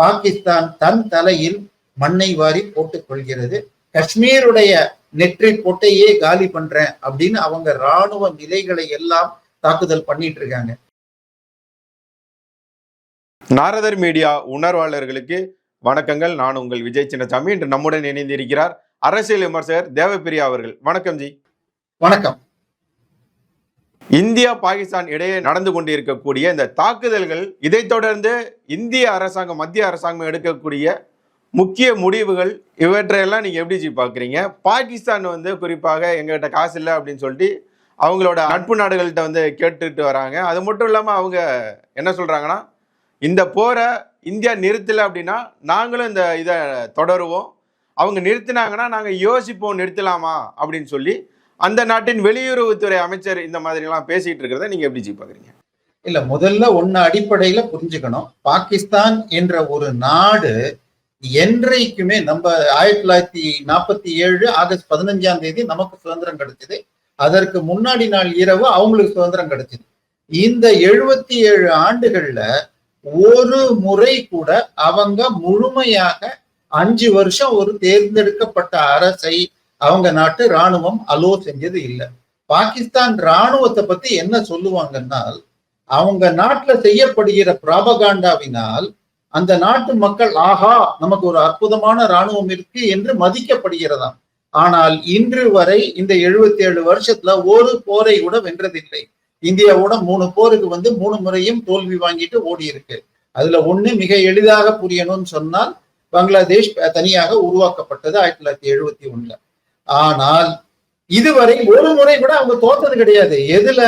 பாகிஸ்தான் தன் தலையில் மண்ணை வாரி போட்டுக் கொள்கிறது. காஷ்மீருடைய நெற்றி பொட்டையே காலி பண்றேன் அப்படின்னு அவங்க ராணுவ நிலைகளை எல்லாம் தாக்குதல் பண்ணிட்டு இருக்காங்க. நாரதர் மீடியா உணர்வாளர்களுக்கு வணக்கங்கள். நான் உங்கள் விஜய் சின்னசாமி. இன்று நம்முடன் இணைந்திருக்கிறார் அரசியல் விமர்சகர் தேவப்பிரியா அவர்கள். வணக்கம் ஜி. வணக்கம். இந்தியா பாகிஸ்தான் இடையே நடந்து கொண்டிருக்கக்கூடிய இந்த தாக்குதல்கள் இதைத் தொடர்ந்து இந்திய அரசாங்கம் மத்திய அரசாங்கம் எடுக்கக்கூடிய முக்கிய முடிவுகள் இவற்றையெல்லாம் நீங்கள் எப்படி ஜி பாகிஸ்தான் வந்து குறிப்பாக எங்ககிட்ட காசு இல்லை அப்படின்னு சொல்லிட்டு அவங்களோட நட்பு நாடுகள்கிட்ட வந்து கேட்டுட்டு வராங்க. அது மட்டும் இல்லாமல் அவங்க என்ன சொல்கிறாங்கன்னா இந்த போரை இந்தியா நிறுத்தலை அப்படின்னா நாங்களும் இந்த இதை தொடருவோம். அவங்க நிறுத்தினாங்கன்னா நாங்கள் யோசிப்போம் நிறுத்தலாமா அப்படின்னு சொல்லி அந்த நாட்டின் வெளியுறவுத்துறை அமைச்சர் இந்த மாதிரி எல்லாம் பேசிட்டு இருக்கிறத நீங்க எப்படி ஜி பாக்குறீங்க? இல்ல முதல்ல ஒன்னு அடிப்படையில புரிஞ்சுக்கணும். பாகிஸ்தான் என்ற ஒரு நாடு என்றைக்குமே நம்ம ஆயிரத்தி தொள்ளாயிரத்தி நாற்பத்தி ஏழு ஆகஸ்ட் பதினஞ்சாம் தேதி நமக்கு சுதந்திரம் கிடைச்சது. அதற்கு முன்னாடி நாள் இரவு அவங்களுக்கு சுதந்திரம் கிடைச்சது. இந்த எழுபத்தி ஏழு ஆண்டுகள்ல ஒரு முறை கூட அவங்க முழுமையாக அஞ்சு வருஷம் ஒரு தேர்ந்தெடுக்கப்பட்ட அரசை அவங்க நாட்டு ராணுவம் அலோ செஞ்சது இல்லை. பாகிஸ்தான் ராணுவத்தை பத்தி என்ன சொல்லுவாங்கன்னா அவங்க நாட்டுல செய்யப்படுகிற பிராபகாண்டாவினால் அந்த நாட்டு மக்கள் ஆஹா நமக்கு ஒரு அற்புதமான ராணுவம் இருக்கு என்று மதிக்கப்படுகிறதாம். ஆனால் இன்று வரை இந்த எழுபத்தி ஏழு வருஷத்துல ஒரு போரை கூட வென்றதில்லை. இந்தியாவோட மூணு போருக்கு வந்து மூணு முறையும் தோல்வி வாங்கிட்டு ஓடி இருக்கு. அதுல ஒண்ணு மிக எளிதாக புரியணும்னு சொன்னால் பங்களாதேஷ் தனியாக உருவாக்கப்பட்டது ஆயிரத்தி தொள்ளாயிரத்தி எழுபத்தி ஒண்ணுல. ஆனால் இதுவரை ஒரு முறை கூட அவங்க தோத்தது கிடையாது. எதுல?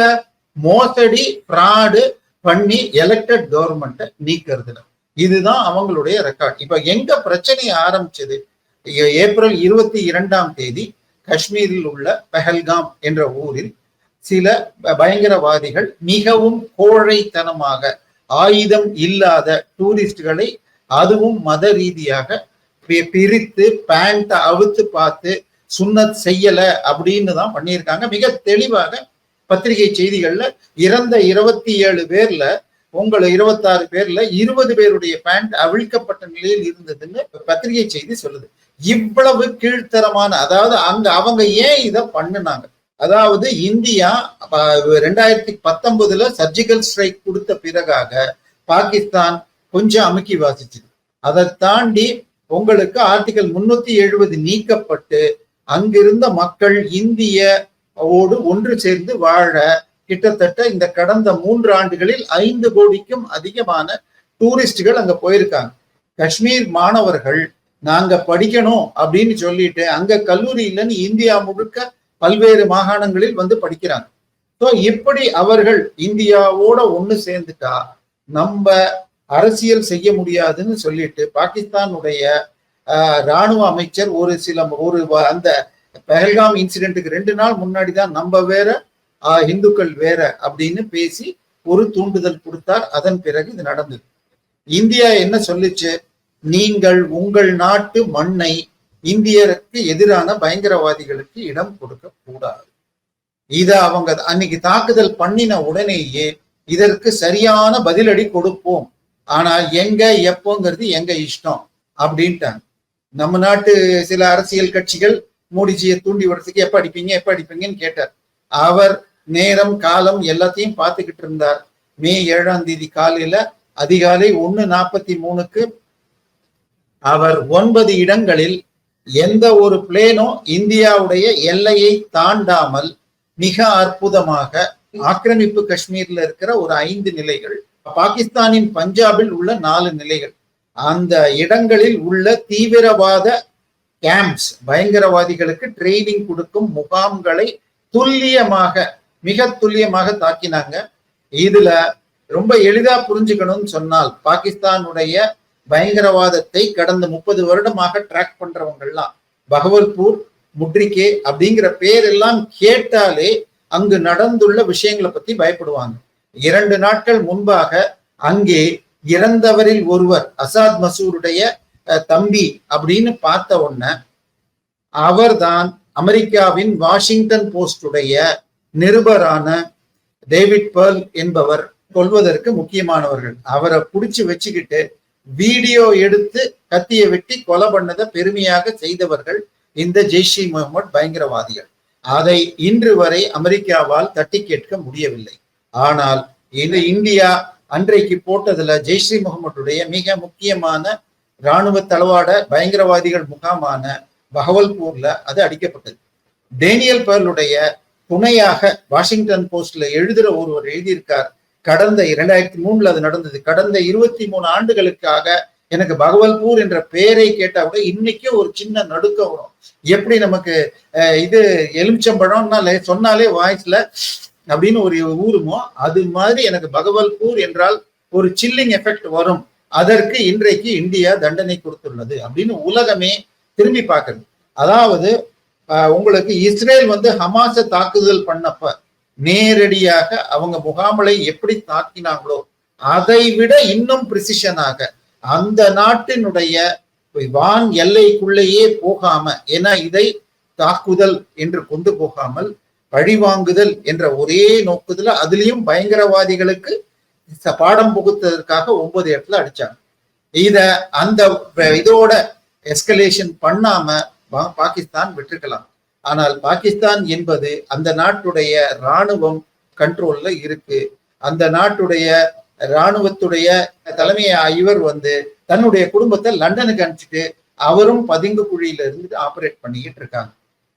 மோசடி ஃப்ராடு பண்ணி எலெக்டட் கவர்மெண்ட்டை நீக்கிறதுல. இதுதான் அவங்களுடைய ரெக்கார்ட் இப்ப எங்க பிரச்சனை ஆரம்பிச்சது? ஏப்ரல் இருபத்தி இரண்டாம் தேதி காஷ்மீரில் உள்ள பெஹல்காம் என்ற ஊரில் சில பயங்கரவாதிகள் மிகவும் கோழைத்தனமாக ஆயுதம் இல்லாத டூரிஸ்டுகளை அதுவும் மத ரீதியாக பிரித்து பேண்ட அவுத்து பார்த்து சுண்ணத் செய்யல அப்படின்னு தான் பண்ணியிருக்காங்க. மிக தெளிவாக பத்திரிகை செய்திகள்ல இறந்த இருபத்தி ஏழு பேர்ல உங்களை இருபத்தாறு பேர்ல இருபது பேருடைய பேண்ட் அவிழ்க்கப்பட்ட நிலையில் இருந்ததுன்னு பத்திரிகை செய்தி சொல்லுது. இவ்வளவு கீழ்த்தரமான அதாவது அங்க அவங்க ஏன் இதை பண்ணுனாங்க? அதாவது இந்தியா ரெண்டாயிரத்தி பத்தொன்பதுல சர்ஜிக்கல் ஸ்ட்ரைக் கொடுத்த பிறகாக பாகிஸ்தான் கொஞ்சம் அமுக்கி வாசிச்சுது. அதை தாண்டி உங்களுக்கு ஆர்டிகல் முன்னூத்தி எழுபது நீக்கப்பட்டு அங்கிருந்த மக்கள் இந்திய ஓடு ஒன்று சேர்ந்து வாழ கிட்டத்தட்ட இந்த கடந்த மூன்று ஆண்டுகளில் ஐந்து கோடிக்கும் அதிகமான டூரிஸ்டுகள் அங்க போயிருக்காங்க. காஷ்மீர் மாணவர்கள் நாங்க படிக்கணும் அப்படின்னு சொல்லிட்டு அங்க கல்லூரி இல்லைன்னு இந்தியா முழுக்க பல்வேறு மாகாணங்களில் வந்து படிக்கிறாங்க. ஸோ இப்படி அவர்கள் இந்தியாவோட ஒண்ணு சேர்ந்துட்டா நம்ம அரசியல் செய்ய முடியாதுன்னு சொல்லிட்டு பாகிஸ்தானுடைய ராணுவ அமைச்சர் ஒரு சில ஒரு அந்த பெஹல்காம் இன்சிடென்ட்டுக்கு ரெண்டு நாள் முன்னாடி தான் நம்ம வேற இந்துக்கள் வேற அப்படின்னு பேசி ஒரு தூண்டுதல் கொடுத்தார். அதன் பிறகு இது நடந்தது. இந்தியா என்ன சொல்லிச்சு? நீங்கள் உங்கள் நாட்டு மண்ணை இந்தியருக்கு எதிரான பயங்கரவாதிகளுக்கு இடம் கொடுக்க கூடாது. இத அவங்க அன்னைக்கு தாக்குதல் பண்ணின உடனேயே இதற்கு சரியான பதிலடி கொடுப்போம். ஆனா எங்க எப்போங்கிறது எங்க இஷ்டம் அப்படின்ட்டாங்க. நம்ம நாட்டு சில அரசியல் கட்சிகள் மோடிஜியை தூண்டி விடுறதுக்கு எப்ப அடிப்பீங்க எப்ப அடிப்பீங்கன்னு கேட்டார். அவர் நேரம் காலம் எல்லாத்தையும் பார்த்துக்கிட்டு இருந்தார். மே ஏழாம் தேதி காலையில அதிகாலை ஒன்னு நாற்பத்தி மூணுக்கு அவர் ஒன்பது இடங்களில் எந்த ஒரு பிளேனும் இந்தியாவுடைய எல்லையை தாண்டாமல் மிக அற்புதமாக ஆக்கிரமிப்பு காஷ்மீர்ல இருக்கிற ஒரு ஐந்து நிலைகள் பாகிஸ்தானின் பஞ்சாபில் உள்ள நாலு நிலைகள் அந்த இடங்களில் உள்ள தீவிரவாத கேம்ப்ஸ் பயங்கரவாதிகளுக்கு ட்ரைனிங் கொடுக்கும் முகாம்களை துல்லியமாக மிக துல்லியமாக தாக்கினாங்க. இதுல ரொம்ப எளிதா புரிஞ்சுக்கணும்னு சொன்னால் பாகிஸ்தானுடைய பயங்கரவாதத்தை கடந்த முப்பது வருடமாக ட்ராக் பண்றவங்கெல்லாம் பகவல்பூர் முட்ரிகே அப்படிங்கிற பேர் எல்லாம் கேட்டாலே அங்கு நடந்துள்ள விஷயங்களை பத்தி பயப்படுவாங்க. இரண்டு நாட்கள் முன்பாக அங்கே இறந்தவரில் ஒருவர் அசாத் மசூருடைய தம்பி அப்படின்னு பார்த்த உடனே அவர்தான் அமெரிக்காவின் வாஷிங்டன் போஸ்டுடைய நிருபரான டேவிட் பர்ல் என்பவர் கொள்வதற்கு முக்கியமானவர்கள். அவரை புடிச்சு வச்சுக்கிட்டு வீடியோ எடுத்து கத்தியை வெட்டி கொலை பண்ணதை பெருமையாக செய்தவர்கள் இந்த ஜெய்ஷி முகமது பயங்கரவாதிகள். அதை இன்று வரை அமெரிக்காவால் தட்டி கேட்க முடியவில்லை. ஆனால் இது இந்தியா அன்றைக்கு போட்டதுல ஜெய்ஸ்ரீ முகமதுடைய மிக முக்கியமான ராணுவ தளவாட பயங்கரவாதிகள் முகாமான பகவல்பூர்ல அது அடிக்கப்பட்டது. டேனியல் பர்லுடைய துணையாக வாஷிங்டன் போஸ்ட்ல எழுதுற ஒருவர் எழுதியிருக்கார் கடந்த இரண்டாயிரத்தி மூணுல அது நடந்தது. கடந்த இருபத்தி மூணு ஆண்டுகளுக்காக எனக்கு பகவல்பூர் என்ற பெயரை கேட்டா கூட இன்னைக்கும் ஒரு சின்ன நடுக்கம் வரும். எப்படி நமக்கு அஹ், இது எலுமிச்சம்பழம்னாலே சொன்னாலே வாய்ஸ்ல அப்படின்னு ஒரு ஊருமோ அது மாதிரி எனக்கு பகவல்பூர் என்றால் ஒரு சில்லிங் எஃபெக்ட் வரும். அதற்கு இன்றைக்கு இந்தியா தண்டனை கொடுத்துள்ளது அப்படின்னு உலகமே திரும்பி பார்க்குது. அதாவது உங்களுக்கு இஸ்ரேல் வந்து ஹமாஸை தாக்குதல் பண்ணப்ப நேரடியாக அவங்க முகாம்களை எப்படி தாக்கினாங்களோ அதை விட இன்னும் பிரிசிஷனாக அந்த நாட்டினுடைய வான் எல்லைக்குள்ளேயே போகாம ஏன்னா இதை தாக்குதல் என்று கொண்டு போகாமல் பழிவாங்குதல் என்ற ஒரே நோக்குதுல அதுலயும் பயங்கரவாதிகளுக்கு ச- பாடம் புகுத்ததற்காக ஒன்பது இடத்துல அடிச்சாங்க. இத அந்த இதோட எஸ்கலேஷன் பண்ணாம பாகிஸ்தான் விட்டுருக்கலாம். ஆனால் பாகிஸ்தான் என்பது அந்த நாட்டுடைய ராணுவம் கண்ட்ரோல்ல இருக்கு. அந்த நாட்டுடைய ராணுவத்துடைய தலைமை இவர் வந்து தன்னுடைய குடும்பத்தை லண்டனுக்கு அனுப்பிச்சிட்டு அவரும் பதுங்கு குழியில இருந்து ஆபரேட் பண்ணிக்கிட்டு இருக்காங்க.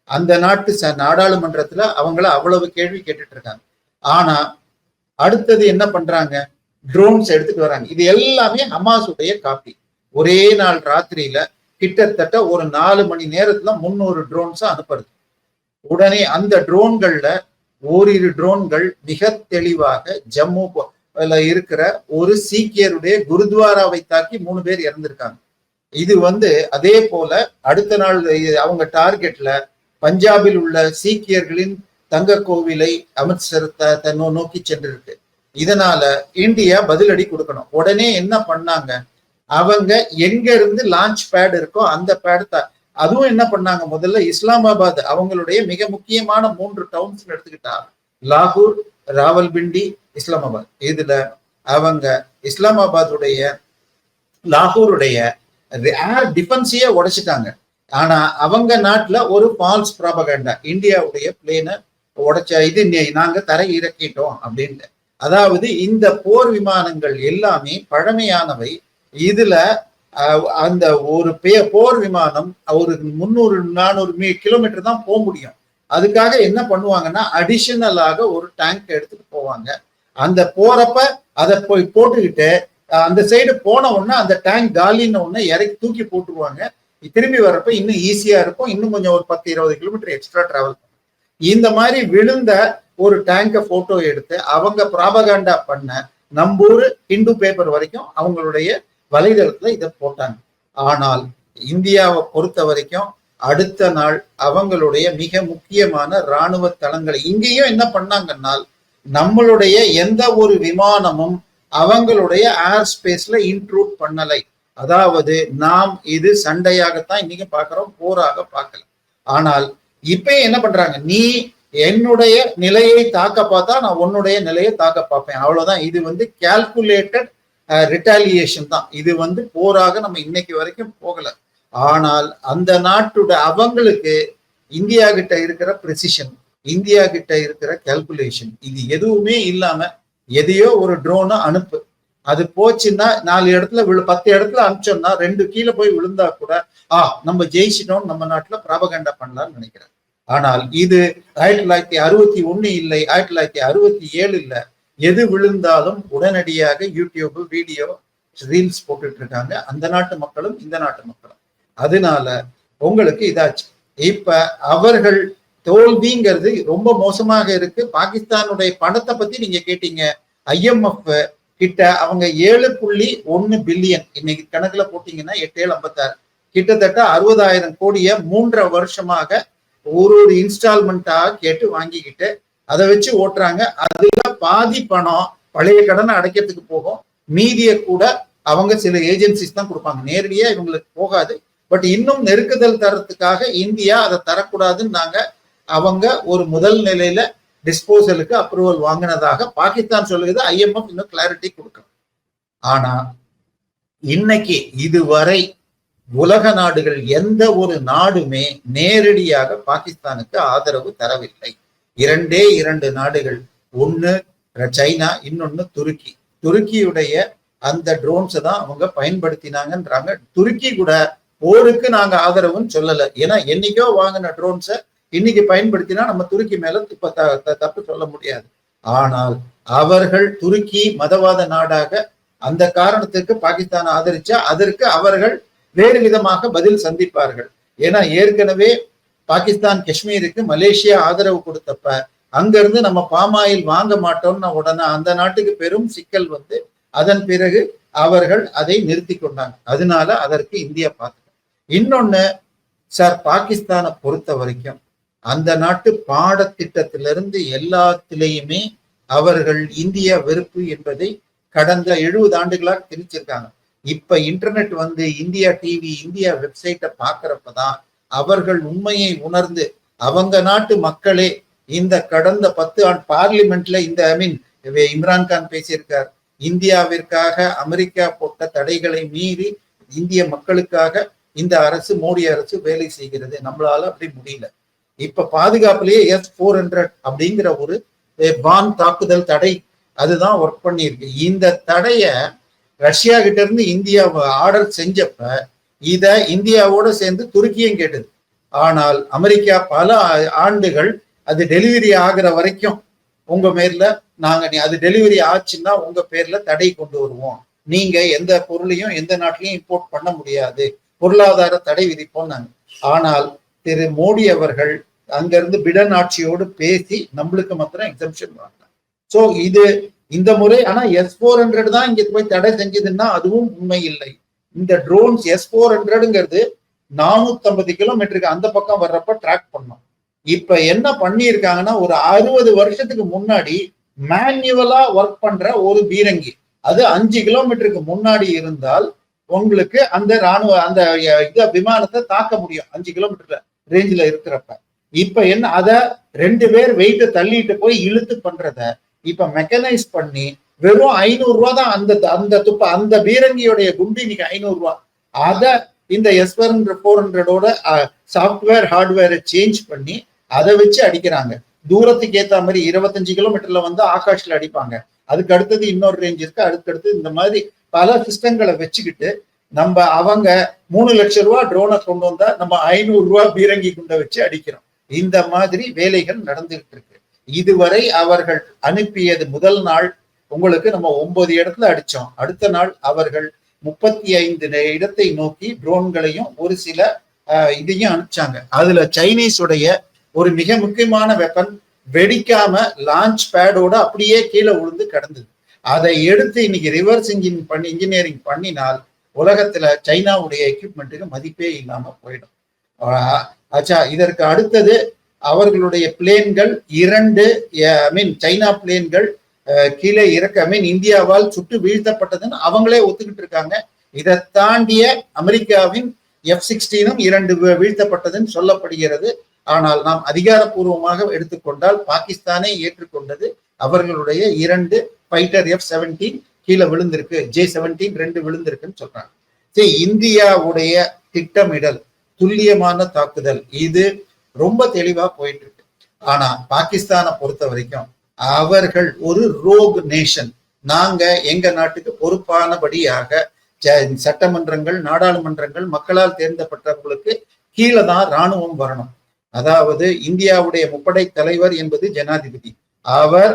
அந்த நாட்டு ச- நாடாளுமன்றத்துல அவங்கள அவ்வளவு கேள்வி கேட்டுட்டு இருக்காங்க ஆனா அடுத்தது என்ன பண்றாங்க? ட்ரோன்ஸ் எடுத்துட்டு வராங்க. இது எல்லாமே ஹமாஸுடைய காப்பி ஒரே நாள் ராத்திரியில கிட்டத்தட்ட ஒரு நாலு மணி நேரத்துல முந்நூறு ட்ரோன்ஸ் அனுப்புறது. உடனே அந்த ட்ரோன்கள்ல ஓரிரு ட்ரோன்கள் மிக தெளிவாக ஜம்மு இருக்கிற ஒரு சீக்கியருடைய குருத்வாராவை தாக்கி மூணு பேர் இறந்திருக்காங்க. இது வந்து அதே போல அடுத்த நாள் அவங்க டார்கெட்ல பஞ்சாபில் உள்ள சீக்கியர்களின் தங்க கோவிலை அமிர்த்சர் தன்னோ நோக்கி சென்றிருக்கு. இதனால இந்தியா பதிலடி கொடுக்கணும். உடனே என்ன பண்ணாங்க? அவங்க எங்க இருந்து லான்ச் பேட் இருக்கோ அந்த பேட் அதுவும் என்ன பண்ணாங்க? முதல்ல இஸ்லாமாபாத் அவங்களுடைய மிக முக்கியமான மூன்று டவுன்ஸ் எடுத்துக்கிட்டா லாகூர் ராவல்பிண்டி இஸ்லாமாபாத். இதுல அவங்க இஸ்லாமாபாத்துடைய லாகூருடைய ஏர் டிஃபென்ஸையே உடைச்சிட்டாங்க. ஆனா அவங்க நாட்டுல ஒரு ஃபால்ஸ் ப்ராபகண்டா இந்தியாவுடைய பிளேனை உடைச்ச இது நாங்க தரை இறக்கிட்டோம் அப்படின்ட்டு. அதாவது இந்த போர் விமானங்கள் எல்லாமே பழமையானவை. இதுல அந்த ஒரு பெய போர் விமானம் ஒரு முந்நூறு நானூறு மீ கிலோமீட்டர் தான் போக முடியும். அதுக்காக என்ன பண்ணுவாங்கன்னா அடிஷனலாக ஒரு டேங்க் எடுத்துட்டு போவாங்க. அந்த போறப்ப அதை போய் போட்டுக்கிட்டு அந்த சைடு போன உடனே அந்த டேங்க் காலின உடனே இறக்கி தூக்கி போட்டுருவாங்க. திரும்பி வர்றப்ப இன்னும் ஈஸியா இருக்கும். இன்னும் கொஞ்சம் ஒரு பத்து இருபது கிலோமீட்டர் எக்ஸ்ட்ரா டிராவல் இந்த மாதிரி விழுந்த ஒரு டேங்கை போட்டோ எடுத்து அவங்க ப்ராபகாண்டா பண்ண நம்பூர் ஹிந்து பேப்பர் வரைக்கும் அவங்களுடைய வலைதளத்துல இதை போட்டாங்க. ஆனால் இந்தியாவை பொறுத்த வரைக்கும் அடுத்த நாள் அவங்களுடைய மிக முக்கியமான ராணுவ தளங்களை இங்கேயும் என்ன பண்ணாங்கன்னால் நம்மளுடைய எந்த ஒரு விமானமும் அவங்களுடைய ஏர் ஸ்பேஸ்ல இன்ட்ரூட் பண்ணலை. அதாவது நாம் இது சண்டையாகத்தான் இன்னைக்கு பார்க்கிறோம் போராக பார்க்கல. ஆனால் இப்ப என்ன பண்றாங்க? நீ என்னுடைய நிலையை தாக்க பார்த்தா நான் உன்னுடைய நிலையை தாக்க பார்ப்பேன். அவ்வளவுதான். இது வந்து கால்குலேட்டட் ரிட்டாலியேஷன் தான். இது வந்து போராக நம்ம இன்னைக்கு வரைக்கும் போகல. ஆனால் அந்த நாட்டோட அவங்களுக்கு இந்தியா கிட்ட இருக்கிற ப்ரெசிஷன் இந்தியா கிட்ட இருக்கிற கால்குலேஷன் இது எதுவுமே இல்லாம எதையோ ஒரு ட்ரோனை அனுப்பு. அது போச்சுன்னா நாலு இடத்துல விழு பத்து இடத்துல அனுப்பிச்சோம்னா ரெண்டு கீழே போய் விழுந்தா கூட ஆ நம்ம ஜெயிச்சிட்டோம் நம்ம நாட்டுல பிரபகண்டா பண்ணலாம்னு நினைக்கிறேன். ஆனால் இது ஆயிரத்தி தொள்ளாயிரத்தி அறுபத்தி ஒண்ணு இல்லை ஆயிரத்தி தொள்ளாயிரத்தி அறுபத்தி ஏழு இல்லை. எது விழுந்தாலும் உடனடியாக யூடியூப் வீடியோ ரீல்ஸ் போட்டுட்டு இருக்காங்க. அந்த நாட்டு மக்களும் இந்த நாட்டு மக்களும். அதனால உங்களுக்கு இதாச்சு. இப்ப அவர்கள் தோல்விங்கிறது ரொம்ப மோசமாக இருக்கு. பாகிஸ்தானுடைய பணத்தை பத்தி நீங்க கேட்டீங்க. ஐஎம்எஃப் கிட்ட அவங்க ஏழு புள்ளி ஒன்னு பில்லியன் இன்னைக்கு கணக்குல போட்டீங்கன்னா எட்டு ஏழு ஐம்பத்தாறு. கிட்டத்தட்ட அறுபதாயிரம் கோடிய மூன்றரை வருஷமாக ஒரு ஒரு இன்ஸ்டால்மெண்ட்டாக கேட்டு வாங்கிக்கிட்டு அதை வச்சு ஓட்டுறாங்க. அதுல பாதி பணம் பழைய கடனை அடைக்கிறதுக்கு போகும். மீதிய கூட அவங்க சில ஏஜென்சிஸ் தான் கொடுப்பாங்க. நேரடியா இவங்களுக்கு போகாது. பட் இன்னும் நெருக்குதல் தரத்துக்காக இந்தியா அதை தரக்கூடாதுன்னு நாங்க அவங்க ஒரு முதல் நிலையில டிஸ்போசலுக்கு அப்ரூவல் வாங்கினதாக பாகிஸ்தான் சொல்லுது ஐஎம்எஃப் இன்னும் கிளாரிட்டி கொடுக்கணும் ஆனா இன்னைக்கு இதுவரை உலக நாடுகள் எந்த ஒரு நாடுமே நேரடியாக பாகிஸ்தானுக்கு ஆதரவு தரவில்லை. இரண்டே இரண்டு நாடுகள் ஒன்னு சைனா இன்னொன்னு துருக்கி. துருக்கியுடைய அந்த ட்ரோன்ஸை தான் அவங்க பயன்படுத்தினாங்கன்றாங்க. துருக்கி கூட போருக்கு நாங்க ஆதரவுன்னு சொல்லலை. ஏன்னா என்னைக்கோ வாங்கின ட்ரோன்ஸை இன்னைக்கு பயன்படுத்தினா நம்ம துருக்கி மேல த- தப்பு சொல்ல முடியாது. ஆனால் அவர்கள் துருக்கி மதவாத நாடாக அந்த காரணத்துக்கு பாகிஸ்தான் ஆதரிச்சா அதற்கு அவர்கள் வேறு விதமாக பதில் சந்திப்பார்கள். ஏன்னா ஏற்கனவே பாகிஸ்தான் காஷ்மீருக்கு மலேசியா ஆதரவு கொடுத்தப்ப அங்கிருந்து நம்ம பாமாயில் வாங்க மாட்டோம்னு உடனே அந்த நாட்டுக்கு பெரும் சிக்கல் வந்து அதன் பிறகு அவர்கள் அதை நிறுத்தி கொண்டாங்க. அதனால அதற்கு இந்தியா பார்த்து இன்னொன்னு சார் பாகிஸ்தானை பொறுத்த வரைக்கும் அந்த நாட்டு பாடத்திட்டத்திலிருந்து எல்லாத்திலையுமே அவர்கள் இந்திய வெறுப்பு என்பதை கடந்த எழுபது ஆண்டுகளாக திணிச்சிருக்காங்க. இப்ப இன்டர்நெட் வந்து இந்தியா டிவி இந்தியா வெப்சைட்டை பாக்குறப்பதான் அவர்கள் உண்மையை உணர்ந்து அவங்க நாட்டு மக்களே இந்த கடந்த பத்து ஆண்டு பார்லிமெண்ட்ல இந்த ஐ மீன் இம்ரான்கான் பேசியிருக்கார். இந்தியாவிற்காக அமெரிக்கா போட்ட தடைகளை மீறி இந்திய மக்களுக்காக இந்த அரசு மோடி அரசு வேலை செய்கிறது. நம்மளால அப்படி முடியல. இப்ப பாதுகாப்புலயே எஸ் போர் ஹண்ட்ரட் அப்படிங்கிற ஒரு பான் தாக்குதல் தடை அதுதான் ஒர்க் பண்ணியிருக்கு. இந்த தடைய ரஷ்யா கிட்ட இருந்து இந்தியா ஆர்டர் செஞ்சப்ப இத இந்தியாவோட சேர்ந்து துருக்கியும் கேட்டது. ஆனால் அமெரிக்கா பல ஆண்டுகள் அது டெலிவரி ஆகிற வரைக்கும் உங்க பேர்ல நாங்க நீ- அது டெலிவரி ஆச்சுன்னா உங்க பேர்ல தடை கொண்டு வருவோம். நீங்க எந்த பொருளையும் எந்த நாட்டிலையும் இம்போர்ட் பண்ண முடியாது. பொருளாதார தடை விதிப்போம் நாங்க ஆனால் திரு மோடி அவர்கள் அங்கிருந்து பிடன் ஆட்சியோடு பேசி நம்மளுக்கு மாத்திரம் எக்ஸம்ஷன் வாங்கினாங்க ஸோ இது இந்த முறை ஆனா எஸ் போர் ஹண்ட்ரட் தான் இங்க போய் தடை செஞ்சதுன்னா அதுவும் உண்மை இல்லை. இந்த ட்ரோன்ஸ் எஸ் போர் ஹண்ட்ரடுங்கிறது நானூத்தி ஐம்பது கிலோமீட்டருக்கு அந்த பக்கம் வர்றப்ப ட்ராக் பண்ணோம். இப்ப என்ன பண்ணியிருக்காங்கன்னா ஒரு அறுபது வருஷத்துக்கு முன்னாடி மேன்யுவலா ஒர்க் பண்ற ஒரு பீரங்கி. அது அஞ்சு கிலோமீட்டருக்கு முன்னாடி இருந்தால் உங்களுக்கு அந்த ராணுவ அந்த இது விமானத்தை தாக்க முடியும். அஞ்சு கிலோமீட்டர்ல ரேஞ்சில இருக்கிறப்ப. இப்ப என்ன அத ரெண்டு பேர் வெயிட்டை தள்ளிட்டு போய் இழுத்து பண்றத இப்ப மெக்கனைஸ் பண்ணி வெறும் ஐநூறு ரூபா தான் அந்த அந்த துப்ப அந்த பீரங்கியோடைய குண்டு இன்னைக்கு ஐநூறு ரூபா. அத இந்த எஸ் ஃபோர் ஹண்ட்ரடோட சாஃப்ட்வேர் ஹார்ட்வேரை சேஞ்ச் பண்ணி அதை வச்சு அடிக்கிறாங்க. தூரத்துக்கு ஏத்த மாதிரி இருபத்தஞ்சு கிலோமீட்டர்ல வந்து ஆகாஷ்ல அடிப்பாங்க. அதுக்கு அடுத்தது இன்னொரு ரேஞ்ச் இருக்கு. அதுக்கு இந்த மாதிரி பல சிஸ்டங்களை வச்சுக்கிட்டு நம்ம அவங்க மூணு லட்சம் ரூபா ட்ரோனை கொண்டு வந்தா நம்ம ஐநூறு ரூபா பீரங்கி குண்டை வச்சு அடிக்கிறோம். இந்த மாதிரி வேலைகள் நடந்துகிட்டு இருக்கு. இதுவரை அவர்கள் அனுப்பியது முதல் நாள் உங்களுக்கு நம்ம ஒன்பது இடத்துல அடிச்சோம். அடுத்த நாள் அவர்கள் முப்பத்தி ஐந்து இடத்தை நோக்கி ட்ரோன்களையும் ஒரு சில இதையும் அனுப்பிச்சாங்க. அதுல சைனீஸ் உடைய ஒரு மிக முக்கியமான வெப்பன் வெடிக்காம லான்ச் பேடோட அப்படியே கீழே விழுந்து கிடந்தது. அதை எடுத்து இன்னைக்கு ரிவர்ஸ் இன்ஜின் பண்ணி இன்ஜினியரிங் பண்ணினால் உலகத்துல சைனாவுடைய எக்யூப்மெண்ட்டுக்கு மதிப்பே இல்லாம போயிடும். ஆஹ், ஆச்சா இதற்கு அடுத்தது அவர்களுடைய பிளேன்கள் இரண்டு ஐ மீன் சைனா பிளேன்கள் கீழே இறக்க ஐ மீன் இந்தியாவால் சுட்டு வீழ்த்தப்பட்டதுன்னு அவங்களே ஒத்துக்கிட்டு இருக்காங்க. இதை தாண்டிய அமெரிக்காவின் எஃப் சிக்ஸ்டீனும் இரண்டு வீழ்த்தப்பட்டதுன்னு சொல்லப்படுகிறது. ஆனால் நாம் அதிகாரப்பூர்வமாக எடுத்துக்கொண்டால் பாகிஸ்தானே ஏற்றுக்கொண்டது அவர்களுடைய இரண்டு ஃபைட்டர் எஃப் செவன்டீன் கீழே விழுந்திருக்கு. ஜே செவன்டீன் ரெண்டு விழுந்திருக்குன்னு சொல்றாங்க. சரி இந்தியாவுடைய திட்டமிடல் துல்லியமான தாக்குதல் இது ரொம்ப தெளிவா போயிட்டு இருக்கு ஆனா பாகிஸ்தானை பொறுத்த வரைக்கும் அவர்கள் ஒரு ரோக் நேஷன். நாங்க எங்க நாட்டுக்கு பொறுப்பானபடியாக சட்டமன்றங்கள் நாடாளுமன்றங்கள் மக்களால் தேர்ந்தப்பட்டவர்களுக்கு கீழே தான் ராணுவம் வரணும். அதாவது இந்தியாவுடைய முப்படை தலைவர் என்பது ஜனாதிபதி. அவர்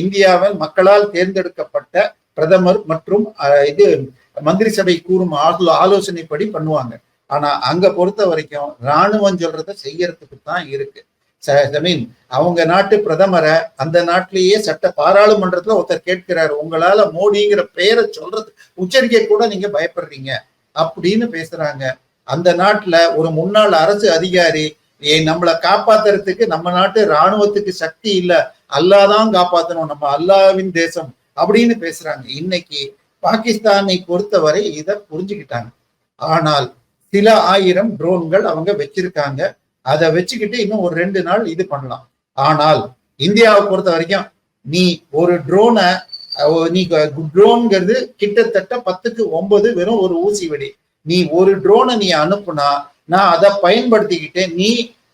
இந்தியாவில் மக்களால் தேர்ந்தெடுக்கப்பட்ட பிரதமர் மற்றும் இது மந்திரி சபை கூறும் ஆலோ- ஆலோசனைப்படி பண்ணுவாங்க. ஆனா அங்க பொறுத்த வரைக்கும் ராணுவம் சொல்றத செய்யறதுக்கு தான் இருக்கு. ஐ மீன் அவங்க நாட்டு பிரதமரை அந்த நாட்டிலேயே சட்ட பாராளுமன்றத்துல ஒருத்தர் கேட்கிறாரு உங்களால மோடிங்கிற பெயரை சொல்றது உச்சரிக்க கூட நீங்க பயப்படுறீங்க. அப்படின்னு பேசுறாங்க. அந்த நாட்டுல ஒரு முன்னாள் அரசு அதிகாரி ஏ நம்மளை காப்பாத்துறதுக்கு நம்ம நாட்டு ராணுவத்துக்கு சக்தி இல்ல. அல்லாதான் காப்பாத்தணும். நம்ம அல்லாவின் தேசம். அப்படின்னு பேசுறாங்க. இன்னைக்கு பாகிஸ்தானை பொறுத்தவரை இதை புரிஞ்சுக்கிட்டாங்க. ஆனால் சில ஆயிரம் ட்ரோன்கள் அவங்க வச்சிருக்காங்க. அதை வச்சுக்கிட்டு இன்னும் ஒரு ரெண்டு நாள் இது பண்ணலாம். ஆனால் இந்தியாவை பொறுத்த வரைக்கும் நீ ஒரு ட்ரோனை நீ ட்ரோன்ங்கிறது கிட்டத்தட்ட பத்துக்கு ஒன்பது வெறும் ஒரு ஊசி வெடி. நீ ஒரு ட்ரோனை நீ அனுப்புனா நான் அதை பயன்படுத்திக்கிட்டு நீ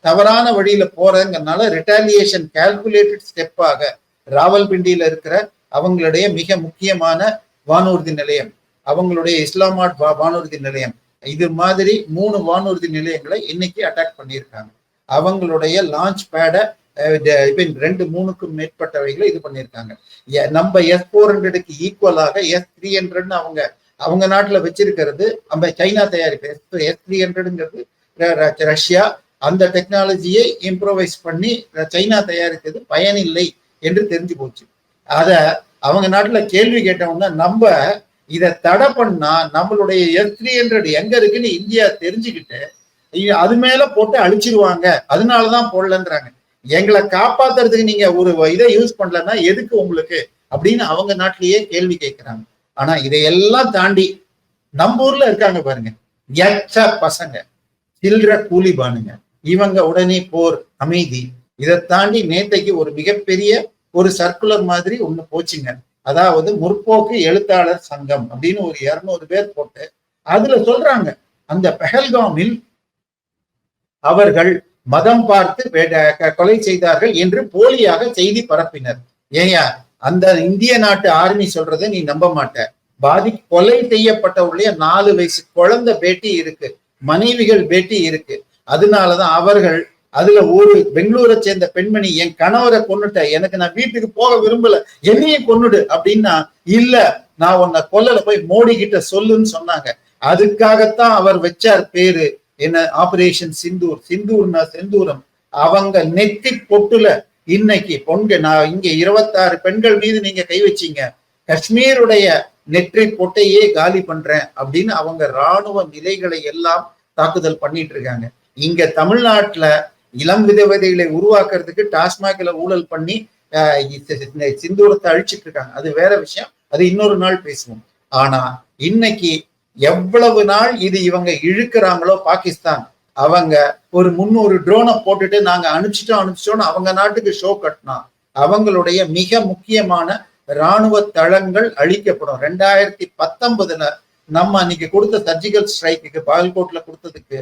தவறான வழியில போறங்கிறனால ரிட்டாலியேஷன் கால்குலேட்டட் ஸ்டெப்பாக ராவல்பிண்டியில இருக்கிற அவங்களுடைய மிக முக்கியமான வானூர்தி நிலையம் அவங்களுடைய இஸ்லாமாட் வா- வானூர்தி நிலையம். இது மாதிரி மூணு வானூர்தி நிலையங்களை இன்னைக்கு அட்டாக் பண்ணியிருக்காங்க. அவங்களுடைய லான்ச் பேடை ரெண்டு மூணுக்கும் மேற்பட்டவைகளை இது பண்ணியிருக்காங்க. எ- நம்ம எஸ் ஃபோர் ஹண்ட்ரடுக்கு ஈக்குவலாக எஸ் த்ரீ ஹண்ட்ரட்னு அவங்க அவங்க நாட்டுல வச்சிருக்கிறது நம்ம சைனா தயாரிப்பு எஸ் எஸ் த்ரீ ஹண்ட்ரடுங்கிறது ரஷ்யா அந்த டெக்னாலஜியை இம்ப்ரோவைஸ் பண்ணி சைனா தயாரித்தது பயனில்லை என்று தெரிஞ்சு போச்சு. அத அவங்க நாட்டுல கேள்வி கேட்டவங்க நம்ம இதை தடை பண்ணா நம்மளுடைய எஸ் த்ரீ ஹண்ட்ரட் எங்க இருக்குன்னு இந்தியா தெரிஞ்சுக்கிட்டு அது மேல போட்டு அழிச்சிருவாங்க. அதனாலதான் போடலன்றாங்க. எங்களை காப்பாத்துறதுக்கு நீங்க ஒரு இதை யூஸ் பண்ணலன்னா எதுக்கு உங்களுக்கு? அப்படின்னு அவங்க நாட்டிலேயே கேள்வி கேட்கிறாங்க. ஆனா இதையெல்லாம் தாண்டி நம்ம ஊர்ல இருக்காங்க பாருங்க. எச்ச பசங்க சில்ற கூலிபானுங்க இவங்க உடனே போர் அமைதி. இதை தாண்டி நேத்தைக்கு ஒரு மிகப்பெரிய ஒரு சர்க்குலர் மாதிரி ஒண்ணு போச்சுங்க. அதாவது முற்போக்கு எழுத்தாளர் சங்கம் அப்படின்னு ஒரு இருநூறு பேர் போட்டு அதுல சொல்றாங்க அந்த பெஹல்காமில் அவர்கள் மதம் பார்த்து கொலை செய்தார்கள் என்று போலியாக செய்தி பரப்பினர். ஏயா அந்த இந்திய நாட்டு ஆர்மி சொல்றதை நீ நம்ப மாட்ட. பாதி கொலை செய்யப்பட்டவருடைய நாலு வயசு குழந்தை பேட்டி இருக்கு. மனைவிகள் பேட்டி இருக்கு. அதனாலதான் அவர்கள் அதுல ஒரு பெங்களூரை சேர்ந்த பெண்மணி என் கணவரை கொன்னுட்ட எனக்கு நான் வீட்டுக்கு போக விரும்பல என்னையும் கொன்னுடு அப்படின்னா இல்ல நான் உன்னை கொல்லல போய் மோடி கிட்ட சொல்லுன்னு சொன்னாங்க. அதுக்காகத்தான் அவர் வச்சார் பேரு. என்ன ஆபரேஷன் சிந்தூர். சிந்தூர்னா செந்தூரம். அவங்க நெத்தி பொட்டுல இன்னைக்கு பொண்கள் நான் இங்க இருபத்தாறு பெண்கள் மீது நீங்க கை வச்சீங்க. காஷ்மீருடைய நெற்றி பொட்டையே காலி பண்றேன் அப்படின்னு அவங்க ராணுவ நிலைகளை எல்லாம் தாக்குதல் பண்ணிட்டு இருக்காங்க. இங்க தமிழ்நாட்டுல இளம் விதவைகளை உருவாக்குறதுக்கு டாஸ்மாக்ல ஊழல் பண்ணி சிந்தூரத்தை அழிச்சிட்டு இருக்காங்க. அது வேற விஷயம். அது இன்னொரு நாள் பேசுவோம். ஆனா இன்னைக்கு எவ்வளவு நாள் இது இவங்க இழுக்கிறாங்களோ பாகிஸ்தான் அவங்க ஒரு முன்னூறு ட்ரோனை போட்டுட்டு நாங்க அனுப்பிச்சிட்டோம் அனுப்பிச்சிட்டோம்னு அவங்க நாட்டுக்கு ஷோ கட்டினா அவங்களுடைய மிக முக்கியமான ராணுவ தளங்கள் அழிக்கப்படும். ரெண்டாயிரத்தி பத்தொன்பதுல நம்ம அன்னைக்கு கொடுத்த சர்ஜிக்கல் ஸ்ட்ரைக்கு பாகல்கோட்ல கொடுத்ததுக்கு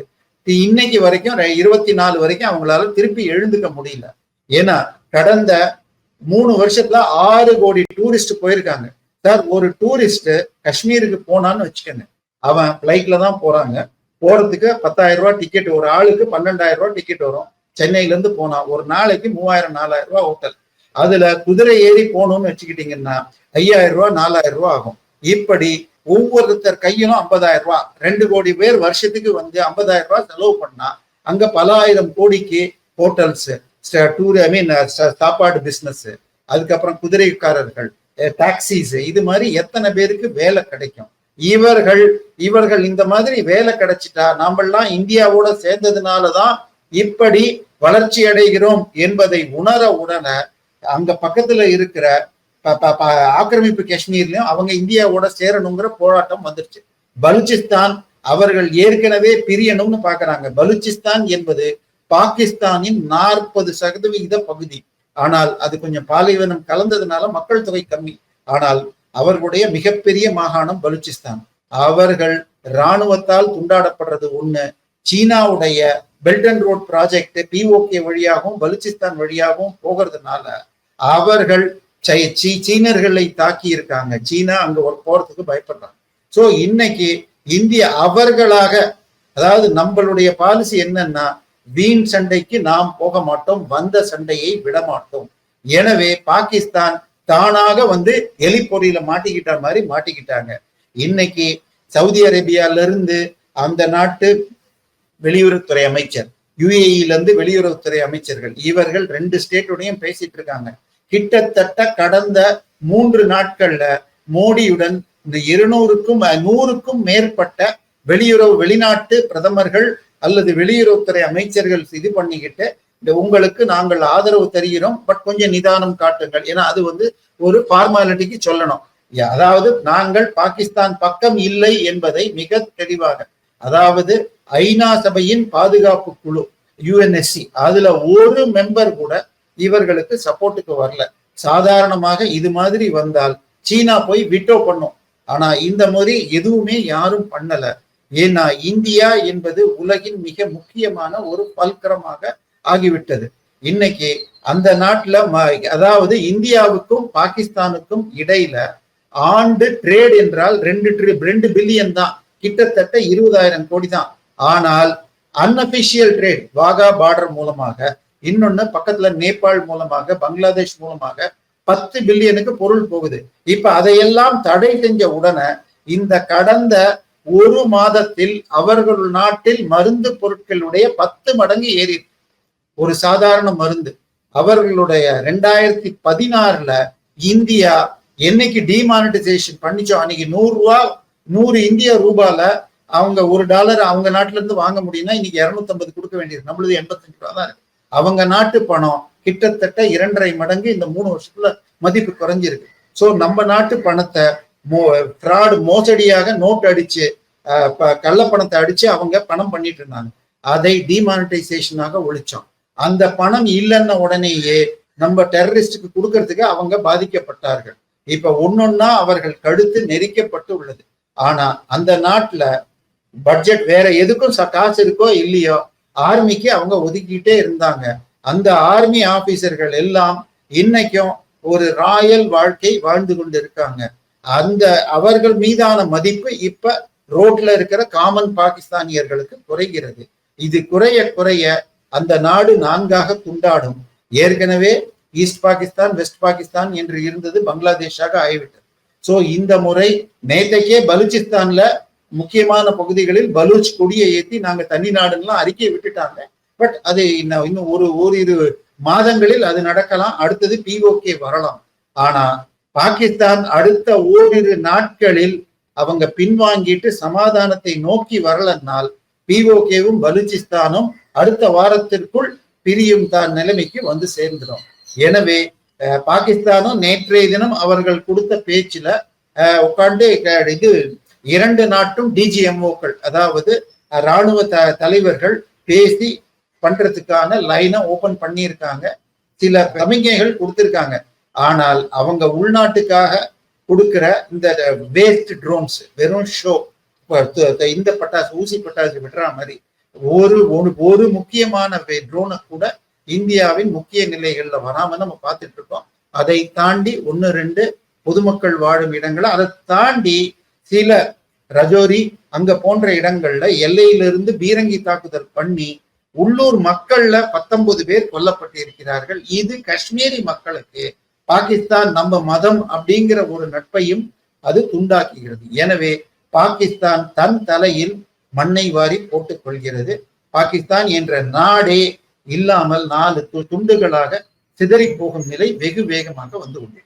இன்னைக்கு வரைக்கும் இருபத்தி நாலு வரைக்கும் அவங்களால திருப்பி எழுந்துக்க முடியல. ஏன்னா கடந்த மூணு வருஷத்துல ஆறு கோடி டூரிஸ்ட் போயிருக்காங்க. சார் ஒரு டூரிஸ்ட் காஷ்மீருக்கு போனான்னு வச்சுக்கோங்க. அவன் பிளைட்ல தான் போறாங்க. போறதுக்கு பத்தாயிரம் ரூபாய் டிக்கெட் ஒரு ஆளுக்கு பன்னெண்டாயிரம் ரூபாய் டிக்கெட் வரும். சென்னையில இருந்து போனான் ஒரு நாளைக்கு மூவாயிரம் நாலாயிரம் ரூபாய் ஹோட்டல் அதுல குதிரை ஏறி போகணும்னு வச்சுக்கிட்டீங்கன்னா ஐயாயிரம் ரூபாய் நாலாயிரம் ரூபாய் ஆகும். இப்படி ஒவ்வொருத்தர் கையிலும் ஐம்பதாயிரம் ரூபாய். ரெண்டு கோடி பேர் வருஷத்துக்கு வந்து ஐம்பதாயிரம் ரூபாய் செலவு பண்ணா அங்க பல ஆயிரம் கோடிக்கு ஹோட்டல்ஸ் டூர் ஐ மீன் சாப்பாடு பிஸ்னஸ் அதுக்கப்புறம் குதிரைக்காரர்கள் uh, டாக்ஸிஸ் இது மாதிரி எத்தனை பேருக்கு வேலை கிடைக்கும். இவர்கள் இவர்கள் இந்த மாதிரி வேலை கிடைச்சிட்டா நாமெல்லாம் இந்தியாவோட சேர்ந்ததுனாலதான் இப்படி வளர்ச்சி அடைகிறோம் என்பதை உணர உடனே அங்க பக்கத்துல இருக்கிற ஆக்கிரமிப்பு காஷ்மீர்லயும் அவங்க இந்தியாவோட சேரணுங்கிற போராட்டம் வந்துருச்சு. பலுச்சிஸ்தான் அவர்கள் ஏற்கனவே பிரியணும்னு பாக்குறாங்க. பலுச்சிஸ்தான் என்பது பாகிஸ்தானின் நாற்பது சதவிகித பகுதி. ஆனால் அது கொஞ்சம் பாலைவனம் கலந்ததுனால மக்கள் தொகை கம்மி. ஆனால் அவர்களுடைய மிகப்பெரிய மாகாணம் பலுச்சிஸ்தான். அவர்கள் இராணுவத்தால் துண்டாடப்படுறது ஒண்ணு. சீனாவுடைய belt and road project POK வழியாகவும் பலுச்சிஸ்தான் வழியாகவும் போகிறதுனால அவர்கள் சை- சீ- சீனர்களை தாக்கி இருக்காங்க. சீனா அங்க ஒரு போறதுக்கு பயப்படுறாங்க. சோ இன்னைக்கு இந்தியா அவர்களாக அதாவது நம்மளுடைய பாலிசி என்னன்னா வீண் சண்டைக்கு நாம் போக மாட்டோம் வந்த சண்டையை விட மாட்டோம். எனவே பாகிஸ்தான் தானாக வந்து எலிப்பொறியில மாட்டிக்கிட்ட மாதிரி மாட்டிக்கிட்டாங்க. இன்னைக்கு சவுதி அரேபியால இருந்து அந்த நாட்டு வெளியுறவுத்துறை அமைச்சர் யுஏஇல இருந்து வெளியுறவுத்துறை அமைச்சர்கள் இவர்கள் ரெண்டு ஸ்டேட்டுடையும் பேசிட்டு இருக்காங்க. கிட்டத்தட்ட கடந்த மூன்று நாட்கள்ல மோடியுடன் இந்த இருநூறுக்கும் நூறுக்கும் மேற்பட்ட வெளியுறவு வெளிநாட்டு பிரதமர்கள் அல்லது வெளியுறவுத்துறை அமைச்சர்கள் இது பண்ணிக்கிட்டு இந்த உங்களுக்கு நாங்கள் ஆதரவு தருகிறோம். பட் கொஞ்சம் நிதானம் காட்டுங்கள். ஏன்னா அது வந்து ஒரு ஃபார்மாலிட்டிக்கு சொல்லணும். அதாவது நாங்கள் பாகிஸ்தான் பக்கம் இல்லை என்பதை மிக தெளிவாக. அதாவது ஐநா சபையின் பாதுகாப்பு குழு யுஎன்எஸ்சி அதுல ஒரு மெம்பர் கூட இவர்களுக்கு சப்போர்ட்டுக்கு வரல. சாதாரணமாக இது மாதிரி வந்தால் சீனா போய் விட்டோ பண்ணும். ஆனா இந்த முறை எதுவுமே யாரும் பண்ணல. ஏன்னா இந்தியா என்பது உலகின் மிக முக்கியமான ஒரு பல்கரமாக ஆகிவிட்டது. இன்னைக்கு அந்த நாட்டுல ம- அதாவது இந்தியாவுக்கும் பாகிஸ்தானுக்கும் இடையில ஆண்டு ட்ரேட் என்றால் ரெண்டு ட்ரி- ரெண்டு பில்லியன் தான். கிட்டத்தட்ட இருபதாயிரம் கோடி தான். ஆனால் அன்அபிஷியல் ட்ரேட் வாகா பார்டர் மூலமாக இன்னொன்னு பக்கத்துல நேபாள் மூலமாக பங்களாதேஷ் மூலமாக பத்து பில்லியனுக்கு பொருள் போகுது. இப்ப அதையெல்லாம் தடை செஞ்ச உடனே இந்த கடந்த ஒரு மாதத்தில் அவர்கள் நாட்டில் மருந்து பொருட்களுடைய பத்து மடங்கு ஏறி ஒரு சாதாரண மருந்து. அவர்களுடைய ரெண்டாயிரத்தி பதினாறுல இந்தியா என்னைக்கு டிமானிட்டைசேஷன் பண்ணிச்சோ அன்னைக்கு நூறு ரூபா நூறு இந்திய ரூபால அவங்க ஒரு டாலர் அவங்க நாட்டுல இருந்து வாங்க முடியும்னா இன்னைக்கு இருநூத்தி ஐம்பது கொடுக்க வேண்டியது. நம்மளது எண்பத்தஞ்சு ரூபா தான் இருக்கு. அவங்க நாட்டு பணம் கிட்டத்தட்ட இரண்டரை மடங்கு இந்த மூணு வருஷத்துல மதிப்பு குறைஞ்சிருக்கு. ஸோ நம்ம நாட்டு பணத்தை மோ ஃப்ராடு மோசடியாக நோட் அடிச்சு கள்ளப்பணத்தை அடிச்சு அவங்க பணம் பண்ணிட்டு இருந்தாங்க. அதை டிமானிட்டைசேஷனாக ஒழிச்சோம். அந்த பணம் இல்லைன்ன உடனேயே நம்ம டெரரிஸ்டுக்கு கொடுக்கறதுக்கு அவங்க பாதிக்கப்பட்டார்கள். இப்ப ஒன்னொன்னா அவர்கள் கழுத்து நெரிக்கப்பட்டு உள்ளது. ஆனா அந்த நாட்டுல பட்ஜெட் வேற எதுக்கும் ச- காசு இருக்கோ இல்லையோ ஆர்மிக்கு அவங்க ஒதுக்கிட்டே இருந்தாங்க. அந்த ஆர்மி ஆபீசர்கள் எல்லாம் இன்னைக்கும் ஒரு ராயல் வாழ்க்கை வாழ்ந்து கொண்டு இருக்காங்க அந்த அவர்கள் மீதான மதிப்பு இப்ப ரோட்ல இருக்கிற காமன் பாகிஸ்தானியர்களுக்கு குறைகிறது. இது குறைய குறைய அந்த நாடு நான்காக துண்டாடும் ஏற்கனவே ஈஸ்ட் பாகிஸ்தான் வெஸ்ட் பாகிஸ்தான் என்று இருந்தது பங்களாதேஷாக ஆகிவிட்டது. சோ இந்த முறை நேத்தைக்கே பலுச்சிஸ்தான்ல முக்கியமான பகுதிகளில் பலூச் கொடியை ஏற்றி நாங்க தனி நாடுலாம் அறிக்கையை விட்டுட்டாங்க. பட் அது இன்னும் இன்னும் ஒரு ஓரிரு மாதங்களில் அது நடக்கலாம். அடுத்தது பிஓகே வரலாம். ஆனா பாகிஸ்தான் அடுத்த ஓரிரு நாட்களில் அவங்க பின்வாங்கிட்டு சமாதானத்தை நோக்கி வரலனால் பிஓகேவும் பலூச்சிஸ்தானும் அடுத்த வாரத்திற்குள் பிரியும் தான் நிலைமைக்கு வந்து சேர்ந்துடும் எனவே பாகிஸ்தானும் நேற்றைய தினம் அவர்கள் கொடுத்த பேச்சுல உட்காந்து இது இரண்டு நாட்டும் டிஜிஎம்ஓக்கள் அதாவது ராணுவ த தலைவர்கள் பேசி பண்றதுக்கான லைனை ஓபன் பண்ணியிருக்காங்க. சில சமிகைகள் கொடுத்திருக்காங்க. ஆனால் அவங்க உள்நாட்டுக்காக கொடுக்கிற இந்த வேஸ்ட் ட்ரோன்ஸ் வெறும் ஷோ இந்த பட்டாசு ஊசி பட்டாசு விடுற மாதிரி ஒரு ஒரு ஒரு முக்கியமான ட்ரோனை கூட இந்தியாவின் முக்கிய நிலைகள்ல வராம நம்ம பார்த்துட்டு இருக்கோம். அதை தாண்டி ஒன்னு ரெண்டு பொதுமக்கள் வாழும் இடங்களை அதை தாண்டி சில ரஜோரி அங்க போன்ற இடங்கள்ல எல்லையிலிருந்து பீரங்கி தாக்குதல் பண்ணி உள்ளூர் மக்கள்ல பத்தொன்பது பேர் கொல்லப்பட்டிருக்கிறார்கள். இது காஷ்மீரி மக்களுக்கு பாகிஸ்தான் நம்ம மதம் அப்படிங்கிற ஒரு நட்பையும் அது துண்டாக்குகிறது எனவே பாகிஸ்தான் தன் தலையில் மண்ணை வாரி போட்டுக் கொள்கிறது பாகிஸ்தான் என்ற நாடே இல்லாமல் நாலு து- துண்டுகளாக சிதறி போகும் நிலை வெகு வேகமாக வந்து கொண்டிருக்கிறது